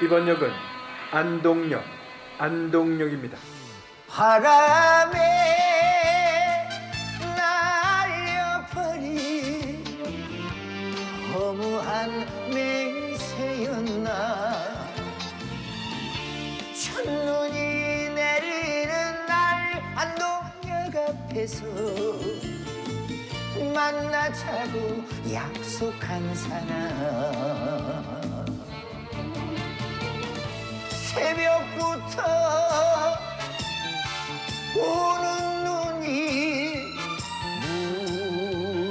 이번 역은 안동역, 안동역입니다. 바람에 날려버린 허무한 맹세였나 첫눈이 내리는 날 안동역 앞에서 만나자고 약속한 사람 새벽부터 오는 눈이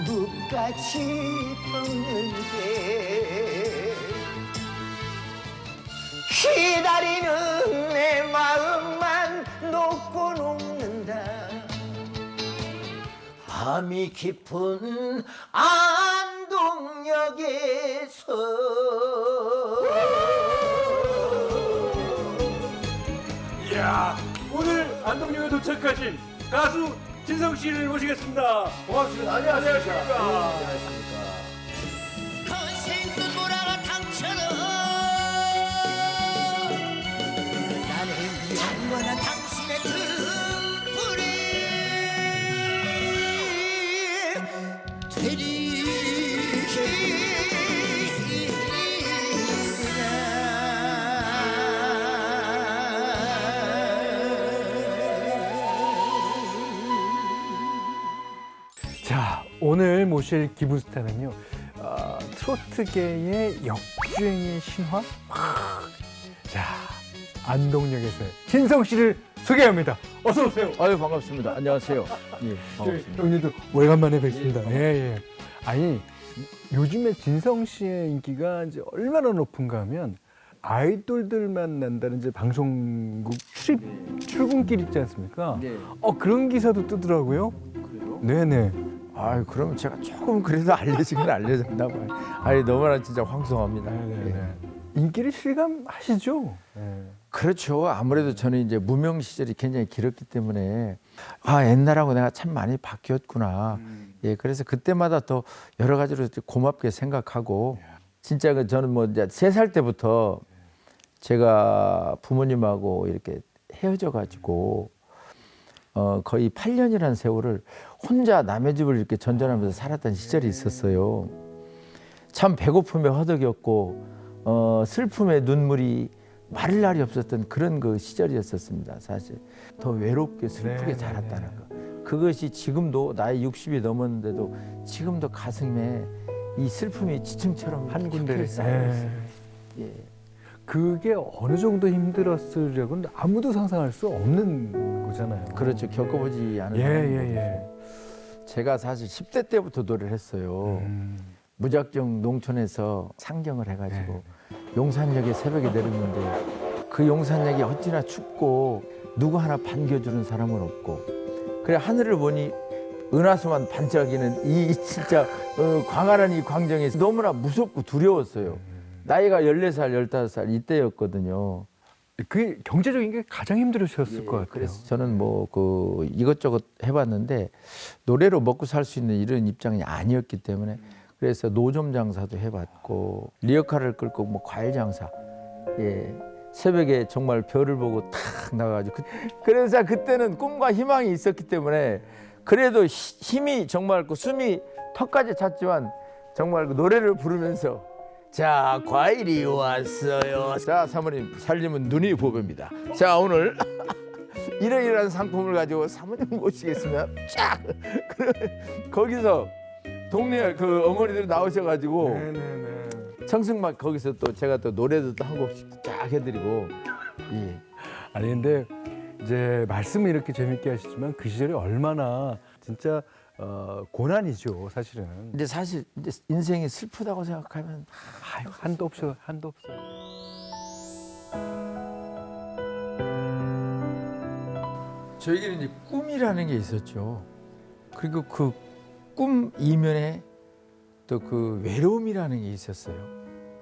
무릎같이 덮는데 기다리는 내 마음만 녹고 녹는다. 밤이 깊은 안동역에서 야, 오늘 안동역에 도착하신 가수 진성 씨를 모시겠습니다. 고맙습니다. 안녕하십니까. 거센 오늘 모실 기부스타는요. 어, 트로트계의 역주행의 신화. 하, 자, 안동역에서 진성 씨를 소개합니다. 어서 오세요. 아유 반갑습니다. 안녕하세요. 예, 반갑습니다. 형님도 오래간만에 뵙습니다. 예, 예. 아니 요즘에 진성 씨의 인기가 이제 얼마나 높은가 하면 아이돌들만 난다는 이제 방송국 출입 출근길 있지 않습니까? 네. 어 그런 기사도 뜨더라고요. 그래요? 네네. 아유 그러면 제가 조금 그래도 알려지긴 알려졌나 봐요. 아니 너무나 진짜 황송합니다. 네네네. 예. 인기를 실감하시죠? 네. 그렇죠. 아무래도 저는 이제 무명 시절이 굉장히 길었기 때문에 아 옛날하고 내가 참 많이 바뀌었구나. 예, 그래서 그때마다 또 여러 가지로 고맙게 생각하고 진짜 그 저는 뭐 이제 세 살 때부터 제가 부모님하고 이렇게 헤어져 가지고 어 거의 8년이라는 세월을 혼자 남의 집을 이렇게 전전하면서 살았던 시절이 있었어요. 참 배고픔에 허덕였고 어 슬픔에 눈물이 마를 날이 없었던 그런 그 시절이었었습니다. 사실 더 외롭게 슬프게 네, 네, 자랐다는 네. 거. 그것이 지금도 나이 60이 넘었는데도 지금도 가슴에 이 슬픔이 지층처럼 한 군데. 쌓여 있어요. 네. 예. 그게 어느 정도 힘들었으려고는 아무도 상상할 수 없는 거잖아요. 그렇죠. 겪어보지 않은 예, 예. 예. 제가 사실 10대 때부터 노래를 했어요. 음. 무작정 농촌에서 상경을 해가지고 네. 용산역에 새벽에 내렸는데 그 용산역이 어찌나 춥고 누구 하나 반겨주는 사람은 없고 그래 하늘을 보니 은하수만 반짝이는 이 진짜 어, 광활한 이 광정에서 너무나 무섭고 두려웠어요. 나이가 14살, 15살 이때였거든요. 그 경제적인 게 가장 힘들으셨을 것 같아요. 예, 그래서 저는 뭐 그 이것저것 해봤는데 노래로 먹고 살 수 있는 이런 입장이 아니었기 때문에 그래서 노점 장사도 해봤고 리어카를 끌고 뭐 과일 장사 예 새벽에 정말 별을 보고 탁 나가가지고 그, 그래서 그때는 꿈과 희망이 있었기 때문에 그래도 히- 힘이 정말 그 숨이 턱까지 찼지만 정말 그 노래를 부르면서 자 과일이 왔어요. 자 사모님 살림은 눈이 보배입니다. 자 오늘 이러이러한 상품을 가지고 사모님 모시겠으면 쫙 거기서 동네 그 어머니들 나오셔가지고 네네네. 청승막 거기서 또 제가 또 노래도 또 한 곡씩 쫙 해드리고 예. 아니 근데 이제 말씀을 이렇게 재밌게 하시지만 그 시절이 얼마나 진짜 어, 고난이죠 사실은. 근데 사실 인생이 슬프다고 생각하면 아유 한도 없어 한도 없어. 저에게는 이제 꿈이라는 게 있었죠. 그리고 그 꿈 이면에 또 그 외로움이라는 게 있었어요.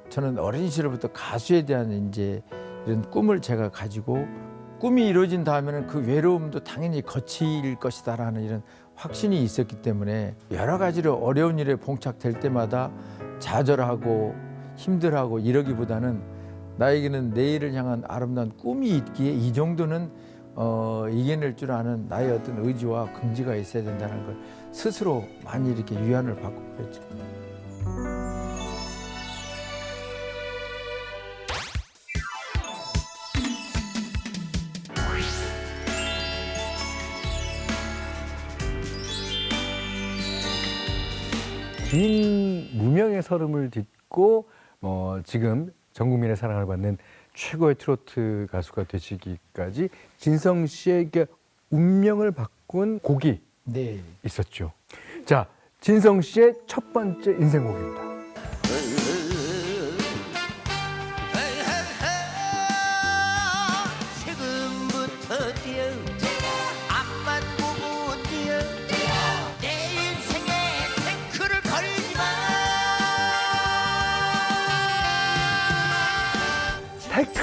저는 어린 시절부터 가수에 대한 이제 이런 꿈을 제가 가지고 꿈이 이루어진 다음에는 그 외로움도 당연히 거칠 것이다라는 이런 확신이 있었기 때문에 여러 가지로 어려운 일에 봉착될 때마다 좌절하고 힘들하고 이러기보다는 나에게는 내일을 향한 아름다운 꿈이 있기에 이 정도는 어, 이겨낼 줄 아는 나의 어떤 의지와 긍지가 있어야 된다는 걸 스스로 많이 이렇게 위안을 받고 그랬죠. 긴 무명의 서름을 딛고 뭐 지금 전 국민의 사랑을 받는 최고의 트로트 가수가 되시기까지 진성 씨에게 운명을 바꾼 곡이 네. 있었죠. 자, 진성 씨의 첫 번째 인생곡입니다.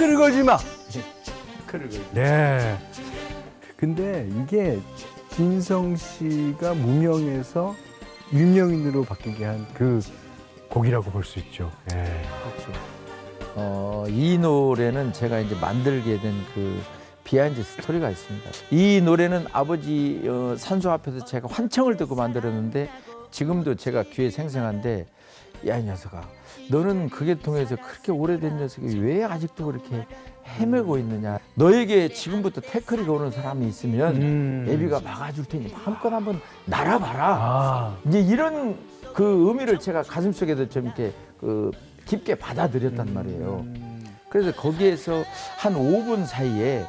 태클을 걸지 마. 크를 걸. 네. 근데 이게 진성 씨가 무명에서 유명인으로 바뀌게 한 그 곡이라고 볼 수 있죠. 예. 그렇죠. 어, 이 노래는 제가 이제 만들게 된 그 비하인드 스토리가 있습니다. 이 노래는 아버지 어, 산소 앞에서 제가 환청을 듣고 만들었는데 지금도 제가 귀에 생생한데 야 이 녀석아 너는 그게 통해서 그렇게 오래된 녀석이 왜 아직도 그렇게 헤매고 있느냐 너에게 지금부터 태클이 오는 사람이 있으면 음. 애비가 막아줄 테니 마음껏 한번 날아봐라 아, 이제 이런 그 의미를 제가 가슴속에도 좀 이렇게 그 깊게 받아들였단 말이에요. 그래서 거기에서 한 5분 사이에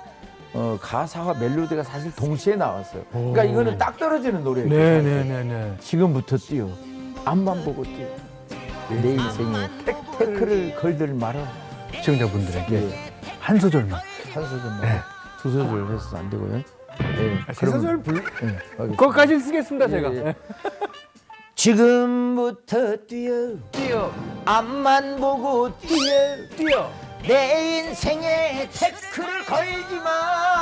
어, 가사와 멜로디가 사실 동시에 나왔어요. 그러니까 오. 이거는 딱 떨어지는 노래예요. 네 네네네. 지금부터 뛰어. 앞만 보고 뛰어. 내 인생에 태 클을 걸들 말아. 시청자분들에게 네. 한 소절만. 한 소절만. 네. 두 소절 해서 안 되고요. 네. 세 소절 불. 네. 그것까지 쓰겠습니다 제가. 예, 예. 지금부터 뛰어 뛰어 앞만 보고 뛰어 뛰어 내 인생에 태클을 걸지 마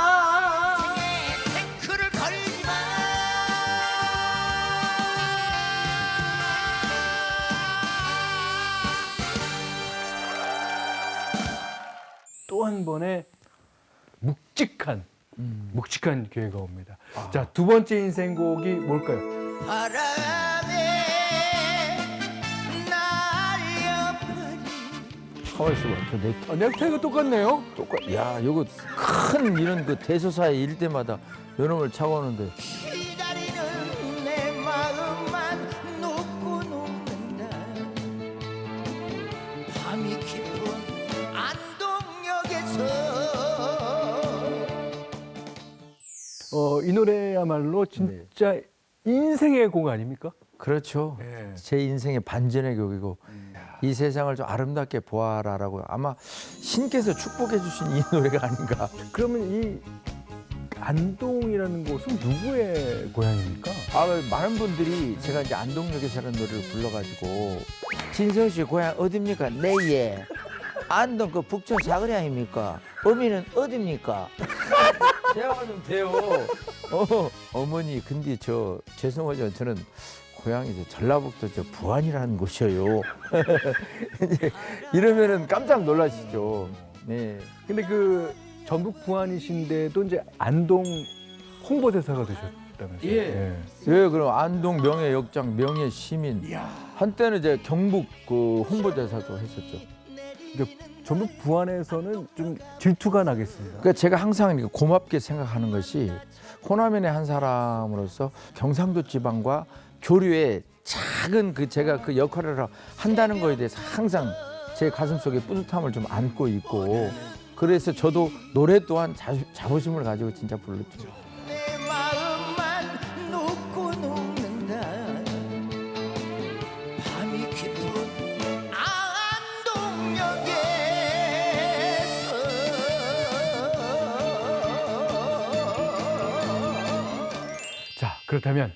또 한 번의 묵직한 묵직한 기회가 옵니다. 아. 자 두 번째 인생곡이 뭘까요? 가만 있어봐 저내 아, 넥타이가 똑같네요. 똑같 야 이거 큰 이런 그 대소사에 일 때마다 요놈을 차고 오는데 어, 이 노래야말로 진짜 인생의 곡 아닙니까? 그렇죠 예. 제 인생의 반전의 곡이고 이 세상을 좀 아름답게 보아라라고 아마 신께서 축복해 주신 이 노래가 아닌가 그러면 이 안동이라는 곳은 누구의 고향입니까? 아, 많은 분들이 제가 이제 안동역에서는 노래를 불러가지고 진성 씨 고향 어딥니까? 네예. 안동 그 북촌 사거리 아닙니까? 어미는 어딥니까? 좀 돼요. 어, 어머니 근데 저 죄송하지만 저는 고향이 저 전라북도 저 부안이라는 곳이에요. 이제 이러면은 깜짝 놀라시죠. 네. 근데 그 전북 부안이신데도 이제 안동 홍보대사가 되셨다면서요? 예. 예, 그럼 안동 명예 역장 명예 시민. 한때는 이제 경북 그 홍보대사도 했었죠. 그러니까 전북 부안에서는 좀 질투가 나겠습니다. 그러니까 제가 항상 고맙게 생각하는 것이 호남인의 한 사람으로서 경상도 지방과 교류에 작은 그 제가 그 역할을 한다는 거에 대해서 항상 제 가슴 속에 뿌듯함을 좀 안고 있고 그래서 저도 노래 또한 자, 자부심을 가지고 진짜 불렀죠. 그렇다면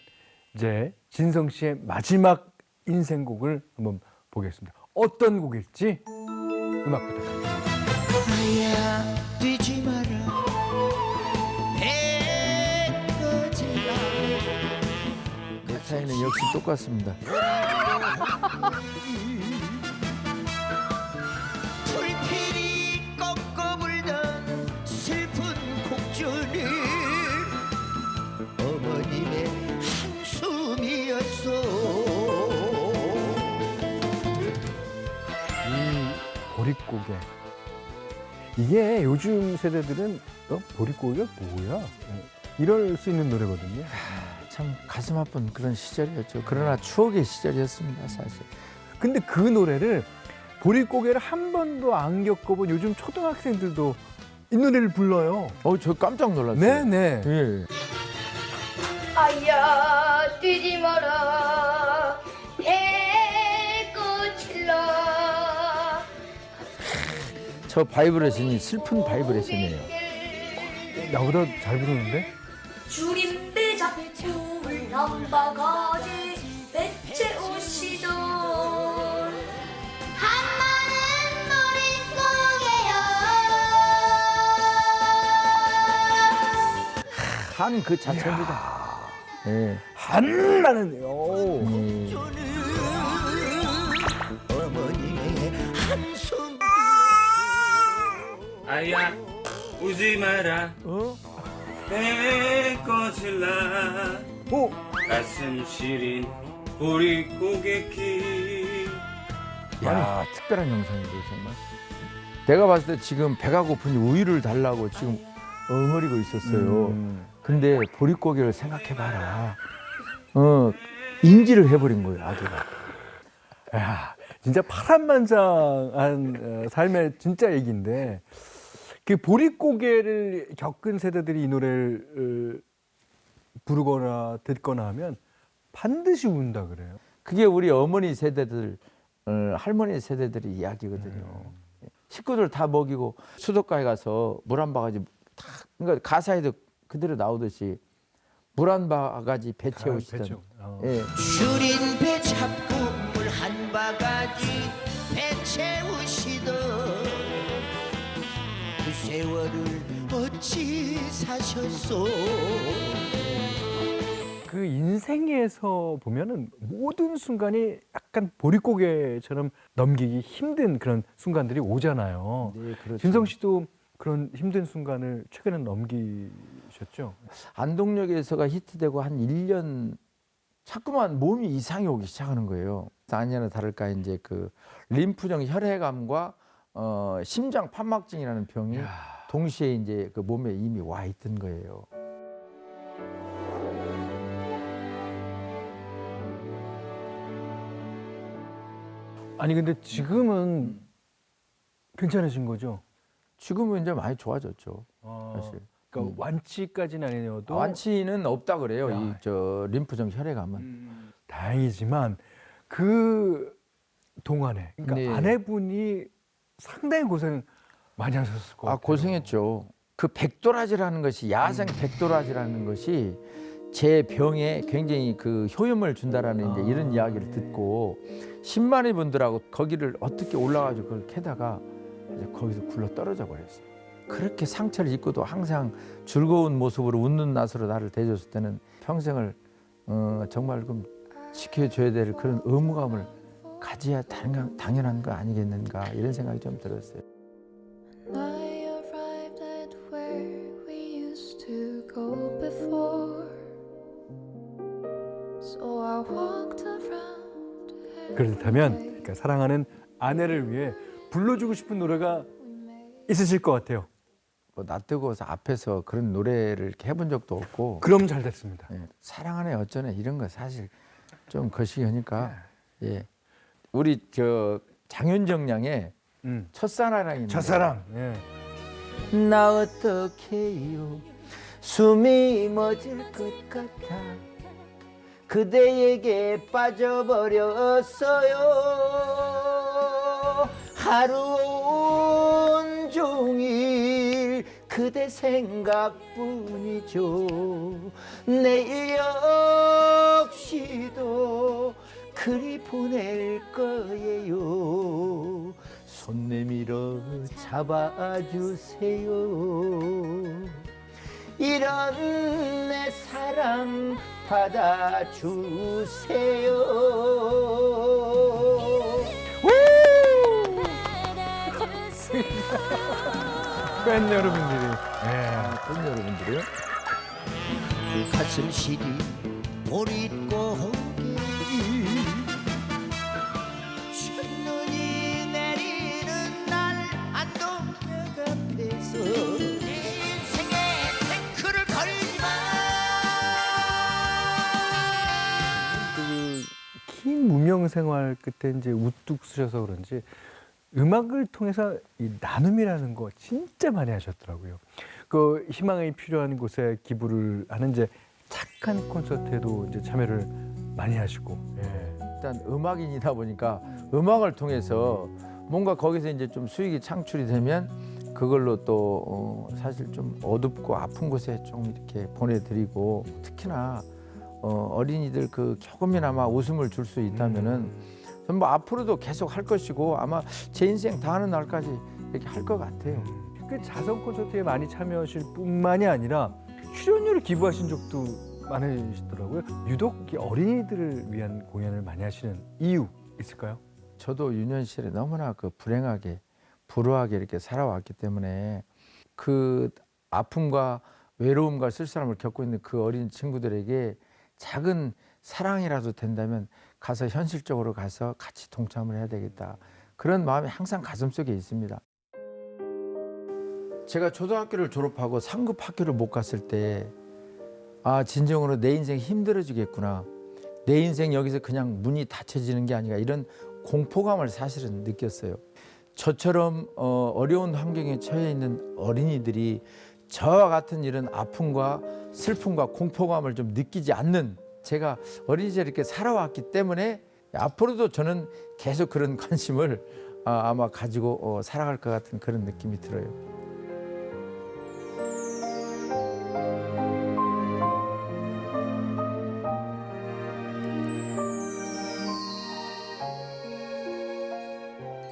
이제 진성 씨의 마지막 인생곡을 한번 보겠습니다. 어떤 곡일지 음악 부탁드립니다. 아야 뛰지 마라 배꺼지라 내 사이는 역시 똑같습니다. 보릿고개. 이게 요즘 세대들은 어? 보릿고개가 뭐야? 예, 이럴 수 있는 노래거든요. 참 가슴 아픈 그런 시절이었죠. 그러나 추억의 시절이었습니다, 사실. 근데 그 노래를 보릿고개를 한 번도 안 겪어본 요즘 초등학생들도 이 노래를 불러요. 어, 저 깜짝 놀랐어요. 네네. 예. 아야 뛰지 마라 저 바이브레션이 슬픈 바이브레션이에요. 나보다 잘 부르는데? 주림배 잡고 울남바가지 배채 오시던 한마는 머릿고개야 한그 자체입니다. 예. 오. 음. 아야 우지 마라 어? 배꽃일라 오. 가슴 시린 보릿고개길 야, 특별한 영상이죠, 정말. 내가 봤을 때 지금 배가 고프니 우유를 달라고 지금 엉어리고 있었어요. 음. 근데 보릿고개를 생각해봐라. 어, 인지를 해버린 거예요, 아기가. 야, 진짜 파란만장한 어, 삶의 진짜 얘기인데 그 보릿고개를 겪은 세대들이 이 노래를 어, 부르거나 듣거나 하면 반드시 운다 그래요. 그게 우리 어머니 세대들, 어, 할머니 세대들의 이야기거든요. 식구들 다 먹이고 수도가에 가서 물 한 바가지 다, 그러니까 가사에도 그대로 나오듯이 물 한 바가지 배 채우시던. 배채우. 어. 예. 어찌 사셨소 그 인생에서 보면은 모든 순간이 약간 보릿고개처럼 넘기기 힘든 그런 순간들이 오잖아요. 네, 그렇죠. 진성 씨도 그런 힘든 순간을 최근에 넘기셨죠? 안동역에서가 히트되고 한 1년 자꾸만 몸이 이상이 오기 시작하는 거예요. 아니나 다를까 이제 그 림프종 혈해감과 어, 심장 판막증이라는 병이 동시에 이제 그 몸에 이미 와 있던 거예요. 아니 근데 지금은 괜찮으신 거죠? 지금은 이제 많이 좋아졌죠. 어, 사실. 그러니까 음. 완치까지는 아니어도 완치는 없다 그래요. 야. 이저 림프종 혈해감은. 음. 다행이지만 그 동안에 그러니까 네. 아내분이 상당히 고생 많이 하셨을 것 아 같아요. 고생했죠. 그 백도라지라는 것이 야생 백도라지라는 것이 제 병에 굉장히 그 효험을 준다라는 이제 이런 아, 이야기를 예. 듣고 10만의 분들하고 거기를 어떻게 올라가지고 그걸 캐다가 이제 거기서 굴러 떨어져 버렸어요. 그렇게 상처를 입고도 항상 즐거운 모습으로 웃는 낯으로 나를 대줬을 때는 평생을 어, 정말 좀 지켜줘야 될 그런 의무감을 가져야 당연, 당연한 거 아니겠는가 이런 생각이 좀 들었어요. 그렇다면 그러니까 사랑하는 아내를 위해 불러주고 싶은 노래가 있으실 것 같아요. 뭐 낯뜨거워서 앞에서 그런 노래를 이렇게 해본 적도 없고 그럼 잘 됐습니다. 예, 사랑하네 어쩌네 이런 거 사실 좀 거시기하니까 예 우리 저 장윤정 양의 음. 첫사랑이 첫사랑. 예. 나 어떡해요 숨이 멎을 것 같아 그대에게 빠져버렸어요. 하루 온종일 그대 생각뿐이죠. 내일 역시도 그리 보낼 거예요. 손 내밀어 잡아주세요. 이런 내 사랑 받아주세요 팬 여러분들이. 예. 팬 여러분들이요? 가슴 시리 보릿고개 긴 무명 생활 끝에 이제 우뚝 쓰셔서 그런지 음악을 통해서 이 나눔이라는 거 진짜 많이 하셨더라고요. 그 희망이 필요한 곳에 기부를 하는 이제 착한 콘서트에도 이제 참여를 많이 하시고. 예. 일단 음악인이다 보니까 음악을 통해서 뭔가 거기서 이제 좀 수익이 창출이 되면 그걸로 또 어, 사실 좀 어둡고 아픈 곳에 좀 이렇게 보내드리고 특히나 어, 어린이들 그 조금이나마 웃음을 줄 수 있다면은 저는 뭐 앞으로도 계속 할 것이고 아마 제 인생 다 하는 날까지 이렇게 할 것 같아요. 그 자선 콘서트에 많이 참여하실 뿐만이 아니라 출연료를 기부하신 적도 많으시더라고요. 유독 이 어린이들을 위한 공연을 많이 하시는 이유 있을까요? 저도 유년 시절에 너무나 그 불행하게 불우하게 이렇게 살아왔기 때문에 그 아픔과 외로움과 쓸쓸함을 겪고 있는 그 어린 친구들에게 작은 사랑이라도 된다면 가서 현실적으로 가서 같이 동참을 해야 되겠다 그런 마음이 항상 가슴속에 있습니다. 제가 초등학교를 졸업하고 상급 학교를 못 갔을 때 아 진정으로 내 인생 힘들어지겠구나 내 인생 여기서 그냥 문이 닫혀지는 게 아니라 이런 공포감을 사실은 느꼈어요. 저처럼 어, 어려운 환경에 처해 있는 어린이들이 저와 같은 이런 아픔과 슬픔과 공포감을 좀 느끼지 않는 제가 어린 시절 이렇게 살아왔기 때문에 앞으로도 저는 계속 그런 관심을 아, 아마 가지고 어, 살아갈 것 같은 그런 느낌이 들어요.